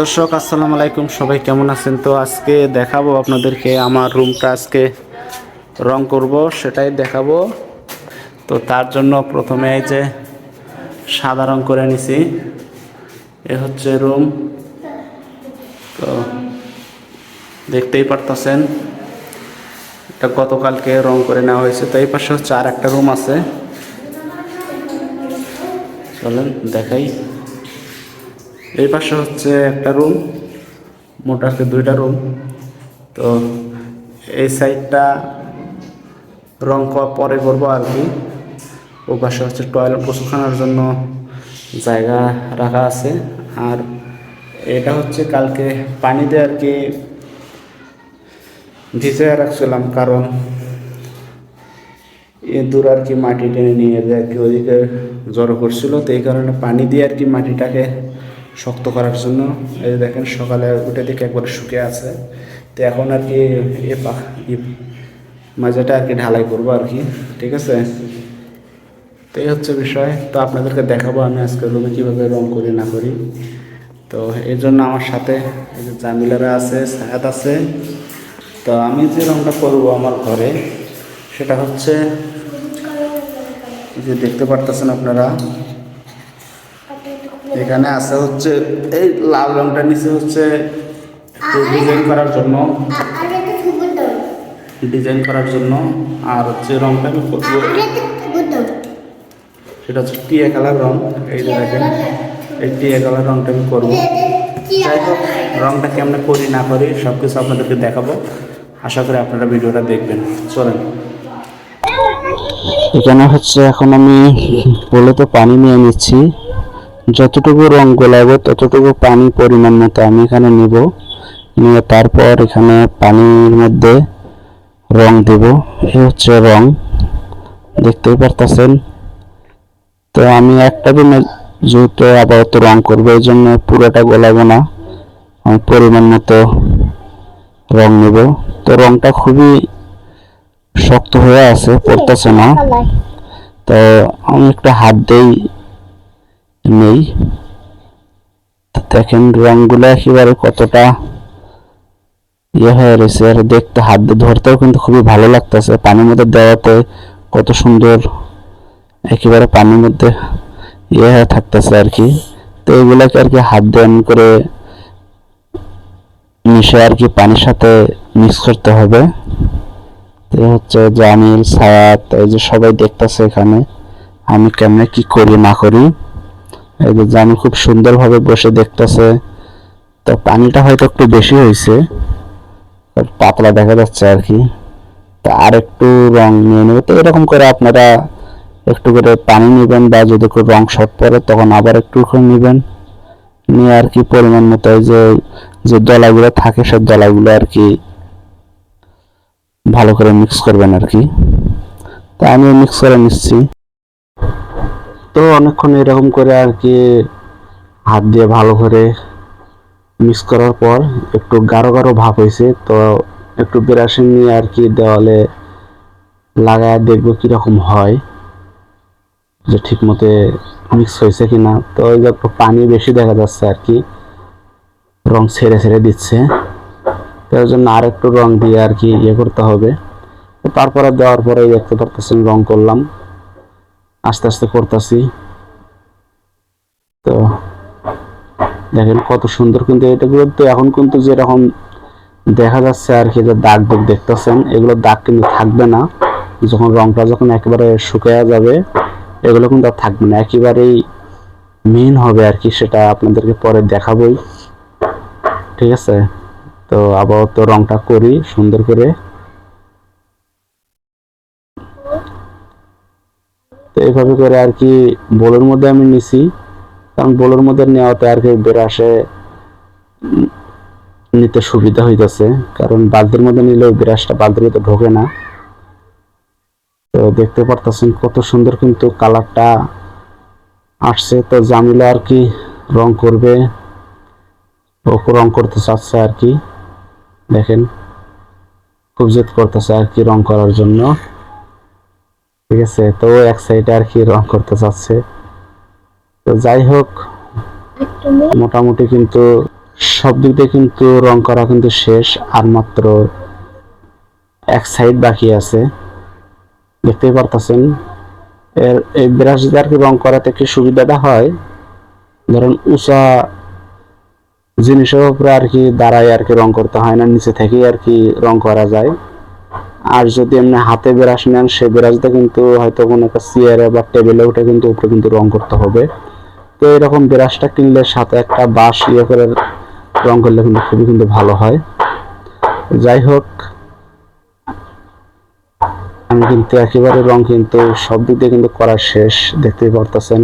দর্শক, আসসালামু আলাইকুম। সবাই কেমন আছেন? তো আজকে দেখাবো আপনাদেরকে আমার রুমটা আজকে রং করব, সেটাই দেখাবো। তো তার জন্য প্রথমে এই যে সাদা রং করে নিছি। এ হচ্ছে রুম তো দেখতেই পারতেছেন, এটা গতকালকে রং করে নেওয়া হয়েছে। তো এই পাশে হচ্ছে আর একটা রুম আছে। চলেন, দেখাই। এই পাশে হচ্ছে একটা রুম মোটাকে দুইটা রুম তো এই সাইডটা রং করা পরে করব আর কি। ও পাশে হচ্ছে টয়লেট গোসলখানার জন্য জায়গা রাখা আছে। আর এটা হচ্ছে কালকে পানিতে আর কি ভিজে রাখছিলাম কারণ এ দূর আর কি মাটি টেনে নিয়ে আর কি, ওদিকে জড়ো করছিল। তো এই কারণে পানি দিয়ে আর কি মাটিটাকে শক্ত করার জন্য। এই দেখেন, সকালে উঠে দিকে একবারে শুকে আছে। তো এখন আর কি এ মাজাটা আর কি ঢালাই করব আর কি, ঠিক আছে? তো এই হচ্ছে বিষয়। তো আপনাদেরকে দেখাবো আমি আজকে রুমে কীভাবে রং করি, না করি। তো এই জন্য আমার সাথে এই যে জামিলারা আছে সায়াদ আছে। তো আমি যে রংটা করব আমার ঘরে, সেটা হচ্ছে যে দেখতে পারতেছেন আপনারা এখানে আছে হচ্ছে এই লাল রংটা নিচে হচ্ছে ডিজাইন করার জন্য। ডিজাইন করার জন্য। আর হচ্ছে রংটা আমি সেটা হচ্ছে টিয়া কালার রং। এই যে দেখেন এই টিয়া কালার রংটা আমি করব। যাই হোক রংটা কেমনে করি না করি সব কিছু আপনাদেরকে দেখাবো। আশা করি আপনারা ভিডিওটা দেখবেন। চলেন। এখানে হচ্ছে এখন আমি বলে তো পানি নিয়ে নিচ্ছি। যতটুকু রং গোলাবো ততটুকু পানি পরিমাণ মতো আমি এখানে নিব। নিয়ে তারপর এখানে পানির মধ্যে রং দেব। এই হচ্ছে রং। দেখতেই পারতেছেন? তো আমি একটা দিনে যেহেতু আপাতত রং করব এই জন্য পুরোটা গোলাবো না। আমি পরিমাণ মতো রং নেব। তো রংটা খুবই শক্ত হয়ে আছে পড়তেছে না। তো আমি একটা হাত দিয়েই নেই। দেখেন রংগুলো একেবারে কতটা ইয়ে হয়ে রয়েছে। আর দেখতে হাত দিয়ে ধরতেও কিন্তু খুবই ভালো লাগতেছে। পানির মধ্যে দেওয়াতে কত সুন্দর একেবারে পানির মধ্যে ইয়ে হয়ে থাকতেছে আর কি। তো এগুলাকে আর কি হাত এমন করে মিশে আর কি পানির সাথে মিক্স করতে হবে। তো হচ্ছে জামিল সায়াত, এই যে সবাই দেখতেছে এখানে, আমি কেমনে কি করি, না করি। এই যে জামিল খুব সুন্দরভাবে বসে দেখতেছে। তো পানিটা হয়তো একটু বেশি হয়েছে পাতলা দেখা যাচ্ছে আর কি। তা আর একটু রং নিয়ে নেবে। তো এরকম করে আপনারা একটু করে পানি নেবেন বা যদি কোনো রং শর্ট পড়ে তখন আবার একটু করে নেবেন। নিয়ে আর কি পরিমাণ মতো যে যে দলাগুলো থাকে, সব দলাগুলো আর কি ভালো করে মিক্স করবেন আর কি। তা আমি মিক্স করে নিচ্ছি। তো অনেকক্ষণ এরকম করে আর কি হাত দিয়ে ভালো করে মিক্স করার পর একটু গাঢ় গাঢ় ভাব হয়েছে, তো একটু ব্রাশিং নিয়ে আর কি দেওয়ালে লাগায় দেখব কীরকম হয় যে ঠিক মতো মিক্স হয়েছে কিনা। তো ওই যে পানি বেশি দেখা যাচ্ছে আর কি, রং ছেড়ে ছেড়ে দিচ্ছে। তো ওই জন্য আর একটু রং দিয়ে আর কি ইয়ে করতে হবে। তারপরে দেওয়ার পরে দেখতে পারতেছেন রং করলাম। আস্তে আস্তে করতেছি। তো দেখেন কত সুন্দর কিন্তু এটাগুলো তো এখন কিন্তু যেরকম দেখা যাচ্ছে আর কি যে দাগ দাগ দেখতেছেন, এগুলো দাগ কিন্তু থাকবে না। যখন রংটা যখন একেবারে শুকিয়ে যাবে, এগুলো কিন্তু আর থাকবে না। একেবারেই মেন হবে আর কি, সেটা আপনাদেরকে পরে দেখাবই। ঠিক আছে? তো আপাতত রংটা করি, সুন্দর করে। এইভাবে করে আর কি বোলের মধ্যে আমি নিছি। কারণ বোলের মধ্যে নেওয়াতে আর কি ব্রাশে নিতে সুবিধা হইতেছে। কারণ বালতির মধ্যে নিলে ওই ব্রাশটা বালতির মধ্যে ঢোকে না। তো দেখতে পারতেছেন কত সুন্দর কিন্তু কালারটা আসছে। তো জামিলা আর কি রং করবে ও রং করতে চাচ্ছে আর কি। দেখেন, খুব জেদ করতেছে আর কি রং করার জন্য। ঠিক আছে তো এক সাইডে আর কি রং করতে চাচ্ছে। তো যাই হোক মোটামুটি কিন্তু সব দিক দিয়ে কিন্তু রং করা কিন্তু শেষ আর মাত্র এক সাইড বাকি আছে। দেখতেই পারতেছেন। এর এই ব্রাশ দিয়ে আর কি রং করাতে কি সুবিধাটা হয়? ধরুন উঁচা জিনিসের উপরে আর কি দাঁড়ায় আর কি রং করতে হয় না নিচে থেকেই আর কি রং করা যায়। আর যদি এমনি হাতে ব্রাশ নেন, সেই ব্রাশটা কিন্তু হয়তো কোনো একটা চেয়ারে বা টেবিলে উঠে কিন্তু উপরে কিন্তু রং করতে হবে। তো এরকম ব্রাশটা কিনলে সাথে একটা বাঁশ ইয়ে করে রং করলে কিন্তু খুবই কিন্তু ভালো হয়। যাই হোক, আমি কিন্তু একেবারে রং কিন্তু সব দিক দিয়ে কিন্তু করা শেষ, দেখতেই পারতেছেন।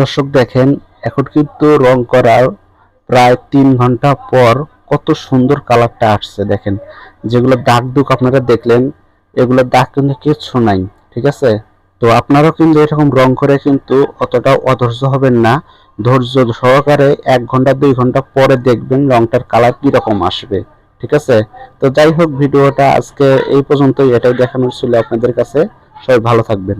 দর্শক দেখেন, এখন কিন্তু রং করার প্রায় তিন ঘণ্টা পর কত সুন্দর কালারটা আসছে দেখেন। যেগুলো দাগ দুক আপনারা দেখলেন, এগুলো দাগ কিন্তু কিচ্ছু নাই, ঠিক আছে? তো আপনারাও কিন্তু এরকম রং করে কিন্তু অতটা অধৈর্য হবেন না। ধৈর্য সহকারে এক ঘণ্টা, দুই ঘণ্টা পরে দেখবেন রংটার কালার কি রকম আসবে, ঠিক আছে? তো যাই হোক, ভিডিওটা আজকে এই পর্যন্তই। এটাই দেখানোর ছিল আপনাদের কাছে। সবাই ভালো থাকবেন।